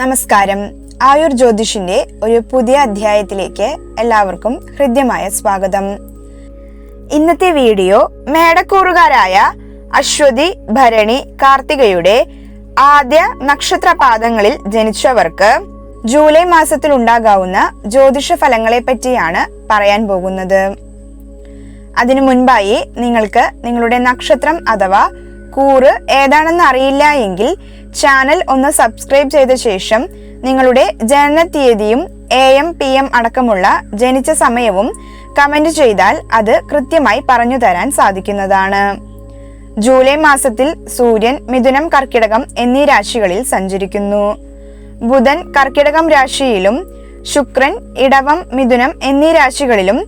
നമസ്കാരം. ആയുർ ജ്യോതിഷിന്റെ ഒരു പുതിയ അധ്യായത്തിലേക്ക് എല്ലാവർക്കും ഹൃദ്യമായ സ്വാഗതം. ഇന്നത്തെ വീഡിയോ മേടക്കൂറുകാരായ അശ്വതി ഭരണി കാർത്തികയുടെ ആദ്യ നക്ഷത്രപാദങ്ങളിൽ ജനിച്ചവർക്ക് ജൂലൈ മാസത്തിൽ ഉണ്ടാകാവുന്ന ജ്യോതിഷ ഫലങ്ങളെ പറ്റിയാണ് പറയാൻ പോകുന്നത്. അതിനു മുൻപായി നിങ്ങൾക്ക് നിങ്ങളുടെ നക്ഷത്രം അഥവാ കൂറ് ഏതാണെന്ന് അറിയില്ല എങ്കിൽ ചാനൽ ഒന്ന് സബ്സ്ക്രൈബ് ചെയ്ത ശേഷം നിങ്ങളുടെ ജനന തീയതിയും എ എം പി എം അടക്കമുള്ള ജനിച്ച സമയവും കമന്റ് ചെയ്താൽ അത് കൃത്യമായി പറഞ്ഞു തരാൻ സാധിക്കുന്നതാണ്. ജൂലൈ മാസത്തിൽ സൂര്യൻ മിഥുനം കർക്കിടകം എന്നീ രാശികളിൽ സഞ്ചരിക്കുന്നു. ബുധൻ കർക്കിടകം രാശിയിലും ശുക്രൻ ഇടവം മിഥുനം എന്നീ രാശികളിലും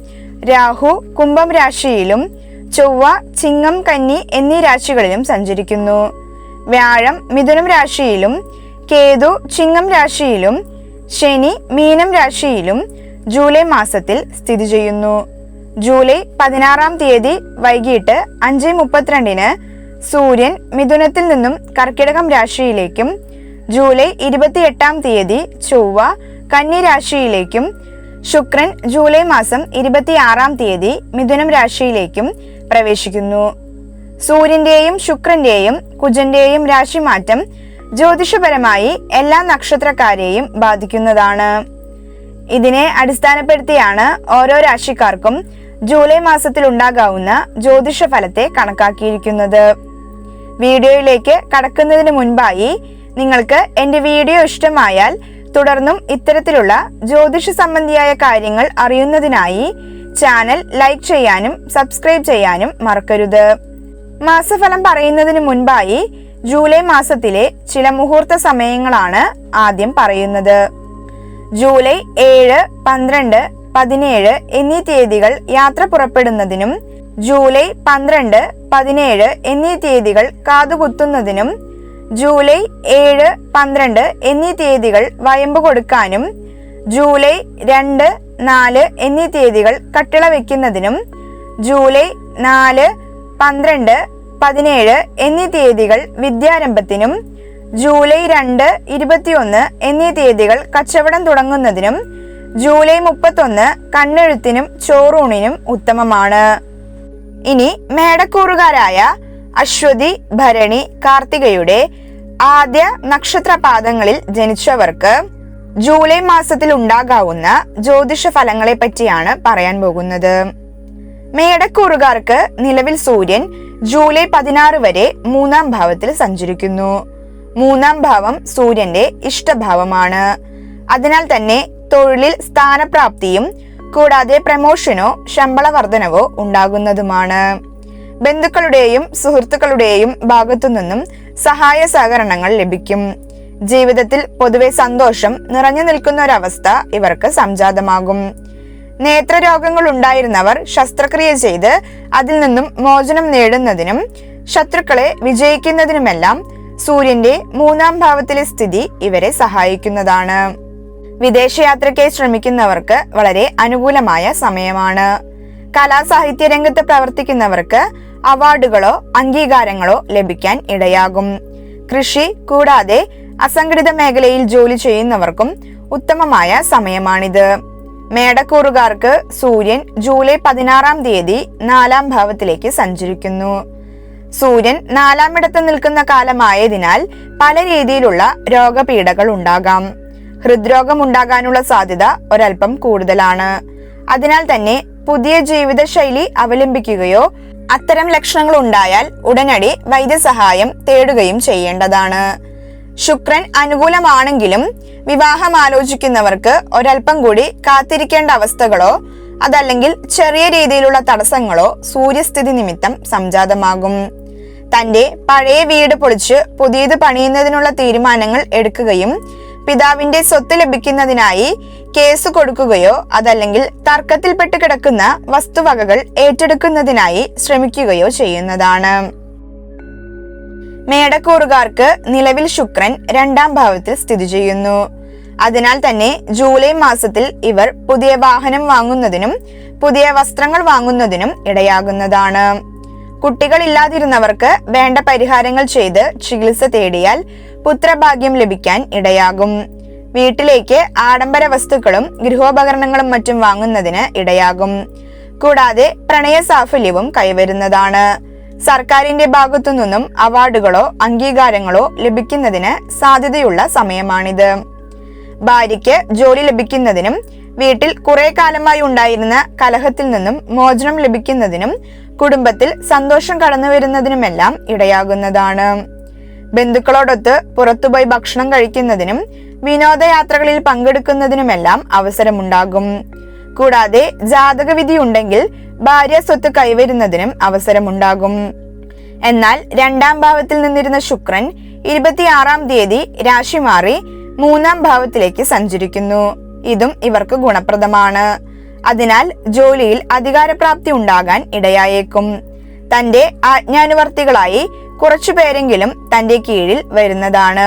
രാഹു കുംഭം രാശിയിലും ചൊവ്വ ചിങ്ങം കന്നി എന്നീ രാശികളിലും സഞ്ചരിക്കുന്നു. വ്യാഴം മിഥുനം രാശിയിലും കേതു ചിങ്ങം രാശിയിലും ശനി മീനം രാശിയിലും ജൂലൈ മാസത്തിൽ സ്ഥിതി ചെയ്യുന്നു. ജൂലൈ പതിനാറാം തീയതി വൈകിട്ട് അഞ്ച് മുപ്പത്തിരണ്ടിന് സൂര്യൻ മിഥുനത്തിൽ നിന്നും കർക്കിടകം രാശിയിലേക്കും ജൂലൈ ഇരുപത്തിയെട്ടാം തീയതി ചൊവ്വ കന്നി രാശിയിലേക്കും ശുക്രൻ ജൂലൈ മാസം ഇരുപത്തിയാറാം തീയതി മിഥുനം രാശിയിലേക്കും പ്രവേശിക്കുന്നു. സൂര്യന്റെയും ശുക്രന്റെയും കുജന്റെയും രാശിമാറ്റം ജ്യോതിഷപരമായി എല്ലാ നക്ഷത്രക്കാരെയും ബാധിക്കുന്നതാണ്. ഇതിനെ അടിസ്ഥാനപ്പെടുത്തിയാണ് ഓരോ രാശിക്കാർക്കും ജൂലൈ മാസത്തിൽ ഉണ്ടാകാവുന്ന ജ്യോതിഷ ഫലത്തെ കണക്കാക്കിയിരിക്കുന്നത്. വീഡിയോയിലേക്ക് കടക്കുന്നതിന് മുൻപായി നിങ്ങൾക്ക് എന്റെ വീഡിയോ ഇഷ്ടമായാൽ തുടർന്നും ഇത്തരത്തിലുള്ള ജ്യോതിഷ സംബന്ധിയായ കാര്യങ്ങൾ അറിയുന്നതിനായി ചാനൽ ലൈക്ക് ചെയ്യാനും സബ്സ്ക്രൈബ് ചെയ്യാനും മറക്കരുത്. മാസഫലം പറയുന്നതിന് മുൻപായി ജൂലൈ മാസത്തിലെ ചില മുഹൂർത്ത സമയങ്ങളാണ് ആദ്യം പറയുന്നത്. ജൂലൈ ഏഴ് പന്ത്രണ്ട് പതിനേഴ് എന്നീ തീയതികൾ യാത്ര പുറപ്പെടുന്നതിനും ജൂലൈ പന്ത്രണ്ട് പതിനേഴ് എന്നീ തീയതികൾ കാതുകുത്തുന്നതിനും ജൂലൈ ഏഴ് പന്ത്രണ്ട് എന്നീ തീയതികൾ വയമ്പ് കൊടുക്കാനും ജൂലൈ രണ്ട് നാല് എന്നീ തീയതികൾ കട്ടിള വെക്കുന്നതിനും ജൂലൈ നാല് പന്ത്രണ്ട് പതിനേഴ് എന്നീ തീയതികൾ വിദ്യാരംഭത്തിനും ജൂലൈ രണ്ട് ഇരുപത്തിയൊന്ന് എന്നീ തീയതികൾ കച്ചവടം തുടങ്ങുന്നതിനും ജൂലൈ മുപ്പത്തൊന്ന് കണ്ണെഴുത്തിനും ചോറൂണിനും ഉത്തമമാണ്. ഇനി മേടക്കൂറുകാരായ അശ്വതി ഭരണി കാർത്തികയുടെ ആദ്യ നക്ഷത്രപാദങ്ങളിൽ ജനിച്ചവർക്ക് ജൂലൈ മാസത്തിൽ ഉണ്ടാകാവുന്ന ജ്യോതിഷ ഫലങ്ങളെ പറ്റിയാണ് പറയാൻ പോകുന്നത്. മേടക്കൂറുകാർക്ക് നിലവിൽ സൂര്യൻ ജൂലൈ പതിനാറ് വരെ മൂന്നാം ഭാവത്തിൽ സഞ്ചരിക്കുന്നു. മൂന്നാം ഭാവം സൂര്യന്റെ ഇഷ്ടഭാവമാണ്. അതിനാൽ തന്നെ തൊഴിലിൽ സ്ഥാനപ്രാപ്തിയും കൂടാതെ പ്രമോഷനോ ശമ്പള വർധനവോ ഉണ്ടാകുന്നതുമാണ്. ബന്ധുക്കളുടെയും സുഹൃത്തുക്കളുടെയും ഭാഗത്തു നിന്നും സഹായ സഹകരണങ്ങൾ ലഭിക്കും. ജീവിതത്തിൽ പൊതുവെ സന്തോഷം നിറഞ്ഞു നിൽക്കുന്ന ഒരവസ്ഥ ഇവർക്ക് സംജാതമാകും. നേത്രരോഗങ്ങൾ ഉണ്ടായിരുന്നവർ ശസ്ത്രക്രിയ ചെയ്ത് അതിൽ നിന്നും മോചനം നേടുന്നതിനും ശത്രുക്കളെ വിജയിക്കുന്നതിനുമെല്ലാം സൂര്യന്റെ മൂന്നാം ഭാവത്തിലെ സ്ഥിതി ഇവരെ സഹായിക്കുന്നതാണ്. വിദേശയാത്രയ്ക്കായി ശ്രമിക്കുന്നവർക്ക് വളരെ അനുകൂലമായ സമയമാണ്. കലാസാഹിത്യ രംഗത്ത് പ്രവർത്തിക്കുന്നവർക്ക് അവാർഡുകളോ അംഗീകാരങ്ങളോ ലഭിക്കാൻ ഇടയാകും. കൃഷി കൂടാതെ അസംഘടിത മേഖലയിൽ ജോലി ചെയ്യുന്നവർക്കും ഉത്തമമായ സമയമാണിത്. മേടക്കൂറുകാർക്ക് സൂര്യൻ ജൂലൈ പതിനാറാം തീയതി നാലാം ഭാവത്തിലേക്ക് സഞ്ചരിക്കുന്നു. സൂര്യൻ നാലാമിടത്ത് നിൽക്കുന്ന കാലമായതിനാൽ പല രീതിയിലുള്ള രോഗപീഠകൾ ഉണ്ടാകാം. ഹൃദ്രോഗം ഉണ്ടാകാനുള്ള സാധ്യത ഒരൽപ്പം കൂടുതലാണ്. അതിനാൽ തന്നെ പുതിയ ജീവിതശൈലി അവലംബിക്കുകയോ അത്തരം ലക്ഷണങ്ങൾ ഉണ്ടായാൽ ഉടനടി വൈദ്യസഹായം തേടുകയും ചെയ്യേണ്ടതാണ്. ശുക്രൻ അനുകൂലമാണെങ്കിലും വിവാഹം ആലോചിക്കുന്നവർക്ക് ഒരൽപ്പം കൂടി കാത്തിരിക്കേണ്ട അവസ്ഥകളോ അതല്ലെങ്കിൽ ചെറിയ രീതിയിലുള്ള തടസ്സങ്ങളോ സൂര്യസ്ഥിതി നിമിത്തം സംജാതമാകും. തന്റെ പഴയ വീട് പൊളിച്ച് പുതിയത് പണിയുന്നതിനുള്ള തീരുമാനങ്ങൾ എടുക്കുകയും പിതാവിന്റെ സ്വത്ത് ലഭിക്കുന്നതിനായി കേസ് കൊടുക്കുകയോ അതല്ലെങ്കിൽ തർക്കത്തിൽപ്പെട്ട് കിടക്കുന്ന വസ്തുവകകൾ ഏറ്റെടുക്കുന്നതിനായി ശ്രമിക്കുകയോ ചെയ്യുന്നതാണ്. മേടക്കൂറുകാർക്ക് നിലവിൽ ശുക്രൻ രണ്ടാം ഭാവത്തിൽ സ്ഥിതി ചെയ്യുന്നു. അതിനാൽ തന്നെ ജൂലൈ മാസത്തിൽ ഇവർ പുതിയ വാഹനം വാങ്ങുന്നതിനും പുതിയ വസ്ത്രങ്ങൾ വാങ്ങുന്നതിനും ഇടയാകുന്നതാണ്. കുട്ടികളില്ലാതിരുന്നവർക്ക് വേണ്ട പരിഹാരങ്ങൾ ചെയ്ത് ചികിത്സ തേടിയാൽ പുത്രഭാഗ്യം ലഭിക്കാൻ ഇടയാകും. വീട്ടിലേക്ക് ആഡംബര വസ്തുക്കളും ഗൃഹോപകരണങ്ങളും മറ്റും വാങ്ങുന്നതിന് ഇടയാകും. കൂടാതെ പ്രണയ സാഫല്യവും കൈവരുന്നതാണ്. സർക്കാരിന്റെ ഭാഗത്തു നിന്നും അവാർഡുകളോ അംഗീകാരങ്ങളോ ലഭിക്കുന്നതിന് സാധ്യതയുള്ള സമയമാണിത്. ഭാര്യയ്ക്ക് ജോലി ലഭിക്കുന്നതിനും വീട്ടിൽ കുറെ കാലമായി ഉണ്ടായിരുന്ന കലഹത്തിൽ നിന്നും മോചനം ലഭിക്കുന്നതിനും കുടുംബത്തിൽ സന്തോഷം കടന്നു വരുന്നതിനുമെല്ലാം ഇടയാകുന്നതാണ്. ബന്ധുക്കളോടൊത്ത് പുറത്തുപോയി ഭക്ഷണം കഴിക്കുന്നതിനും വിനോദയാത്രകളിൽ പങ്കെടുക്കുന്നതിനുമെല്ലാം അവസരമുണ്ടാകും. കൂടാതെ ജാതകവിധി ഉണ്ടെങ്കിൽ ഭാര്യ സ്വത്ത് കൈവരുന്നതിനും അവസരമുണ്ടാകും. എന്നാൽ രണ്ടാം ഭാവത്തിൽ നിന്നിരുന്ന ശുക്രൻ ഇരുപത്തിയാറാം തീയതി രാശി മാറി മൂന്നാം ഭാവത്തിലേക്ക് സഞ്ചരിക്കുന്നു. ഇതും ഇവർക്ക് ഗുണപ്രദമാണ്. അതിനാൽ ജോലിയിൽ അധികാരപ്രാപ്തി ഉണ്ടാകാൻ ഇടയായേക്കും. തന്റെ ആജ്ഞാനുവർത്തികളായി കുറച്ചുപേരെങ്കിലും തന്റെ കീഴിൽ വരുന്നതാണ്.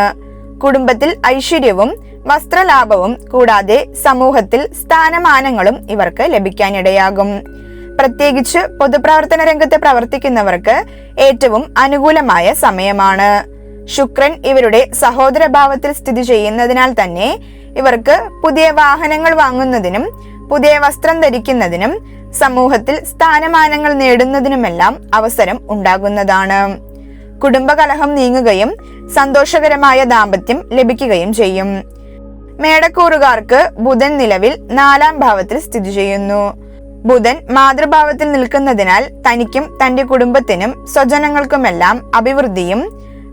കുടുംബത്തിൽ ഐശ്വര്യവും വസ്ത്രലാഭവും കൂടാതെ സമൂഹത്തിൽ സ്ഥാനമാനങ്ങളും ഇവർക്ക് ലഭിക്കാനിടയാകും. പ്രത്യേകിച്ച് പൊതുപ്രവർത്തന രംഗത്ത് പ്രവർത്തിക്കുന്നവർക്ക് ഏറ്റവും അനുകൂലമായ സമയമാണ്. ശുക്രൻ ഇവരുടെ സഹോദരഭാവത്തിൽ സ്ഥിതി ചെയ്യുന്നതിനാൽ തന്നെ ഇവർക്ക് പുതിയ വാഹനങ്ങൾ വാങ്ങുന്നതിനും പുതിയ വസ്ത്രം ധരിക്കുന്നതിനും സമൂഹത്തിൽ സ്ഥാനമാനങ്ങൾ നേടുന്നതിനുമെല്ലാം അവസരം ഉണ്ടാകുന്നതാണ്. കുടുംബകലഹം നീങ്ങുകയും സന്തോഷകരമായ ദാമ്പത്യം ലഭിക്കുകയും ചെയ്യും. മേടക്കൂറുകാർക്ക് ബുധൻ നിലവിൽ നാലാം ഭാവത്തിൽ സ്ഥിതി ചെയ്യുന്നു. ബുധൻ മാതൃഭാവത്തിൽ നിൽക്കുന്നതിനാൽ തനിക്കും തന്റെ കുടുംബത്തിനും സ്വജനങ്ങൾക്കുമെല്ലാം അഭിവൃദ്ധിയും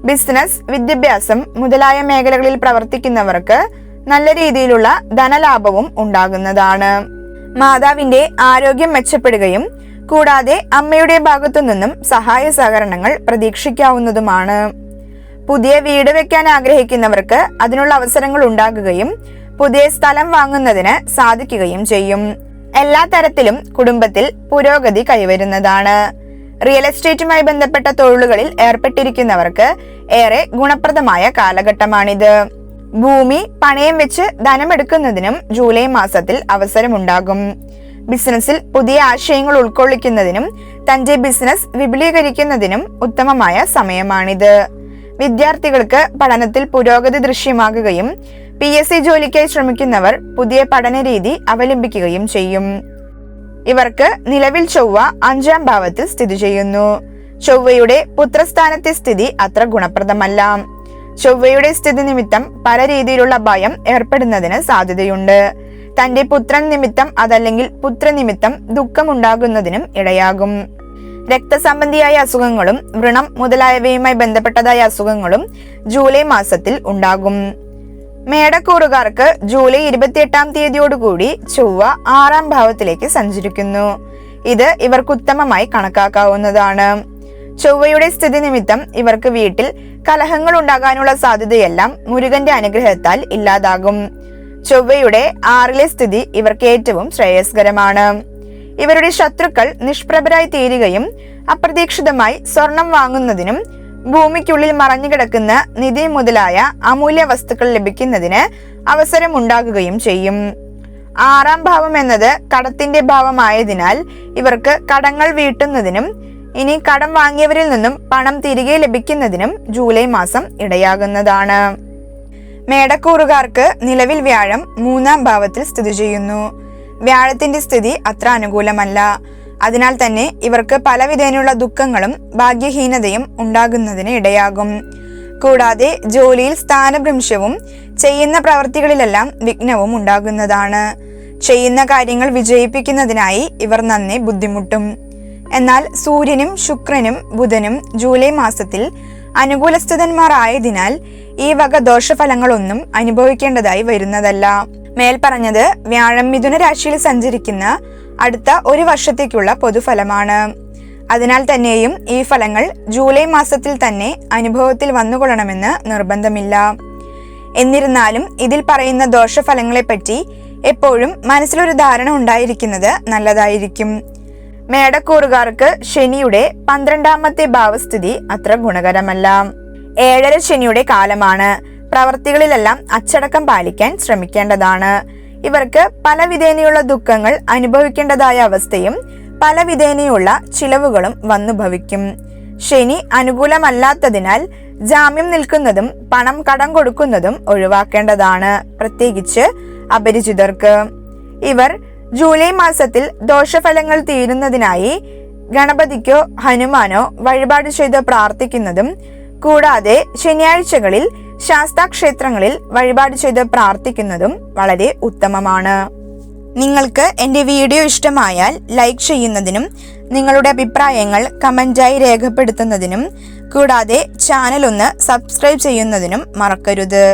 ബിസിനസ് വിദ്യാഭ്യാസം മുതലായ മേഖലകളിൽ പ്രവർത്തിക്കുന്നവർക്ക് നല്ല രീതിയിലുള്ള ധനലാഭവും ഉണ്ടാകുന്നതാണ്. മാതാവിന്റെ ആരോഗ്യം മെച്ചപ്പെടുകയും കൂടാതെ അമ്മയുടെ ഭാഗത്തു നിന്നും സഹായ സഹകരണങ്ങൾ പ്രതീക്ഷിക്കാവുന്നതുമാണ്. പുതിയ വീട് വെക്കാൻ ആഗ്രഹിക്കുന്നവർക്ക് അതിനുള്ള അവസരങ്ങൾ ഉണ്ടാകുകയും പുതിയ സ്ഥലം വാങ്ങുന്നതിന് സാധിക്കുകയും ചെയ്യും. എല്ലാ തരത്തിലും കുടുംബത്തിൽ പുരോഗതി കൈവരുന്നതാണ്. റിയൽ എസ്റ്റേറ്റുമായി ബന്ധപ്പെട്ട തൊഴിലുകളിൽ ഏർപ്പെട്ടിരിക്കുന്നവർക്ക് ഏറെ ഗുണപ്രദമായ കാലഘട്ടമാണിത്. ഭൂമി പണയം വെച്ച് ധനമെടുക്കുന്നതിനും ജൂലൈ മാസത്തിൽ അവസരമുണ്ടാകും. ബിസിനസ്സിൽ പുതിയ ആശയങ്ങൾ ഉൾക്കൊള്ളിക്കുന്നതിനും തന്റെ ബിസിനസ് വിപുലീകരിക്കുന്നതിനും ഉത്തമമായ സമയമാണിത്. വിദ്യാർത്ഥികൾക്ക് പഠനത്തിൽ പുരോഗതി ദൃശ്യമാകുകയും പി എസ് സി ജോലിക്കായി ശ്രമിക്കുന്നവർ പുതിയ പഠന രീതി അവലംബിക്കുകയും ചെയ്യും. ഇവർക്ക് നിലവിൽ ചൊവ്വ അഞ്ചാം ഭാവത്തിൽ സ്ഥിതി ചെയ്യുന്നു. ചൊവ്വയുടെ പുത്രസ്ഥാനത്തെ സ്ഥിതി അത്ര ഗുണപ്രദമല്ല. ചൊവ്വയുടെ സ്ഥിതി നിമിത്തം പല രീതിയിലുള്ള ഭയം ഏർപ്പെടുന്നതിന് സാധ്യതയുണ്ട്. തന്റെ പുത്രൻ നിമിത്തം അതല്ലെങ്കിൽ പുത്രനിമിത്തം ദുഃഖമുണ്ടാകുന്നതിനും ഇടയാകും. രക്തസംബന്ധിയായ അസുഖങ്ങളും വ്രണം മുതലായവയുമായി ബന്ധപ്പെട്ടതായ അസുഖങ്ങളും ജൂലൈ മാസത്തിൽ ഉണ്ടാകും. മേടക്കൂറുകാർക്ക് ജൂലൈ ഇരുപത്തിയെട്ടാം തീയതിയോടുകൂടി ചൊവ്വ ആറാം ഭാവത്തിലേക്ക് സഞ്ചരിക്കുന്നു. ഇത് ഇവർക്ക് ഉത്തമമായി കണക്കാക്കാവുന്നതാണ്. ചൊവ്വയുടെ സ്ഥിതി നിമിത്തം ഇവർക്ക് വീട്ടിൽ കലഹങ്ങൾ ഉണ്ടാകാനുള്ള സാധ്യതയെല്ലാം മുരുകന്റെ അനുഗ്രഹത്താൽ ഇല്ലാതാകും. ചൊവ്വയുടെ ആറിലെ സ്ഥിതി ഇവർക്ക് ഏറ്റവും ശ്രേയസ്കരമാണ്. ഇവരുടെ ശത്രുക്കൾ നിഷ്പ്രഭരായി തീരുകയും അപ്രതീക്ഷിതമായി സ്വർണം വാങ്ങുന്നതിനും ഭൂമിക്കുള്ളിൽ മറഞ്ഞുകിടക്കുന്ന നിധി മുതലായ അമൂല്യ വസ്തുക്കൾ ലഭിക്കുന്നതിന് അവസരമുണ്ടാകുകയും ചെയ്യും. ആറാം ഭാവം എന്നത് കടത്തിന്റെ ഭാവമായതിനാൽ ഇവർക്ക് കടങ്ങൾ വീട്ടുന്നതിനും ഇനി കടം വാങ്ങിയവരിൽ നിന്നും പണം തിരികെ ലഭിക്കുന്നതിനും ജൂലൈ മാസം ഇടയാകുന്നതാണ്. മേടക്കൂറുകാർക്ക് നിലവിൽ വ്യാഴം മൂന്നാം ഭാവത്തിൽ സ്ഥിതി ചെയ്യുന്നു. വ്യാഴത്തിന്റെ സ്ഥിതി അത്ര അനുകൂലമല്ല. അതിനാൽ തന്നെ ഇവർക്ക് പലവിധേനയുള്ള ദുഃഖങ്ങളും ഭാഗ്യഹീനതയും ഉണ്ടാകുന്നതിന് ഇടയാകും. കൂടാതെ ജോലിയിൽ സ്ഥാനഭ്രംശവും ചെയ്യുന്ന പ്രവർത്തികളിലെല്ലാം വിഘ്നവും ഉണ്ടാകുന്നതാണ്. ചെയ്യുന്ന കാര്യങ്ങൾ വിജയിപ്പിക്കുന്നതിനായി ഇവർ നന്നെ ബുദ്ധിമുട്ടും. എന്നാൽ സൂര്യനും ശുക്രനും ബുധനും ജൂലൈ മാസത്തിൽ അനുകൂലസ്ഥിതന്മാരായതിനാൽ ഈ വക ദോഷഫലങ്ങളൊന്നും അനുഭവിക്കേണ്ടതായി വരുന്നതല്ല. മേൽപ്പറഞ്ഞത് വ്യാഴം മിഥുന രാശിയിൽ സഞ്ചരിക്കുന്ന അടുത്ത ഒരു വർഷത്തേക്കുള്ള പൊതുഫലമാണ്. അതിനാൽ തന്നെയും ഈ ഫലങ്ങൾ ജൂലൈ മാസത്തിൽ തന്നെ അനുഭവത്തിൽ വന്നുകൊള്ളണമെന്ന് നിർബന്ധമില്ല. എന്നിരുന്നാലും ഇതിൽ പറയുന്ന ദോഷഫലങ്ങളെപ്പറ്റി എപ്പോഴും മനസ്സിലൊരു ധാരണ ഉണ്ടായിരിക്കുന്നത് നല്ലതായിരിക്കും. മേടക്കൂറുകാർക്ക് ശനിയുടെ പന്ത്രണ്ടാമത്തെ ഭാവസ്ഥിതി അത്ര ഗുണകരമല്ല. ഏഴര ശനിയുടെ കാലമാണ്. പ്രവർത്തികളിലെല്ലാം അച്ചടക്കം പാലിക്കാൻ ശ്രമിക്കേണ്ടതാണ്. ഇവർക്ക് പല വിധേനയുള്ള ദുഃഖങ്ങൾ അനുഭവിക്കേണ്ടതായ അവസ്ഥയും പല വിധേനയുള്ള ചിലവുകളും വന്നു ഭവിക്കും. ശനി അനുകൂലമല്ലാത്തതിനാൽ ജാമ്യം നിൽക്കുന്നതും പണം കടം കൊടുക്കുന്നതും ഒഴിവാക്കേണ്ടതാണ്. പ്രത്യേകിച്ച് അപരിചിതർക്ക്. ഇവർ ജൂലൈ മാസത്തിൽ ദോഷഫലങ്ങൾ തീരുന്നതിനായി ഗണപതിക്കോ ഹനുമാനോ വഴിപാട് ചെയ്ത് പ്രാർത്ഥിക്കുന്നതും കൂടാതെ ശനിയാഴ്ചകളിൽ ശാസ്താക്ഷേത്രങ്ങളിൽ വഴിപാട് ചെയ്ത് പ്രാർത്ഥിക്കുന്നതും വളരെ ഉത്തമമാണ്. നിങ്ങൾക്ക് എന്റെ വീഡിയോ ഇഷ്ടമായാൽ ലൈക്ക് ചെയ്യുന്നതിനും നിങ്ങളുടെ അഭിപ്രായങ്ങൾ കമന്റായി രേഖപ്പെടുത്തുന്നതിനും കൂടാതെ ചാനൽ ഒന്ന് സബ്സ്ക്രൈബ് ചെയ്യുന്നതിനും മറക്കരുത്.